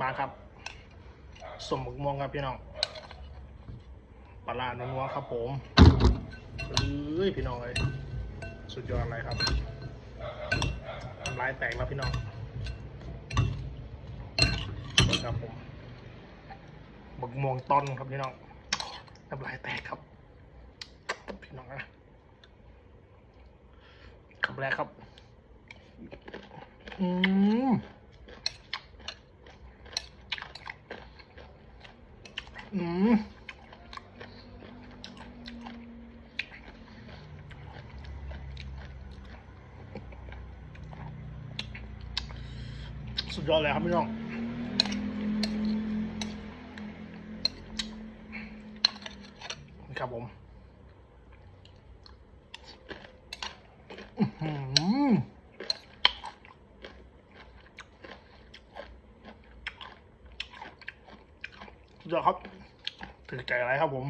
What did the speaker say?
มาครับสมหมกม่วงครับพี่น้องปลาลาดนัวครับผมเอ้ยพี่น้องเลยสุดยอดเลยครับน้ำลายแตกแล้วพี่น้องนะครับผมหมกม่วงต้นครับพี่น้องน้ำลายแตกครับ พี่น้องนะคำแรกครับ อืม อืมสุดยอดเลยครับพี่น้องครับผม อื้อหือ สุดยอดครับถือใจอะไรครับผม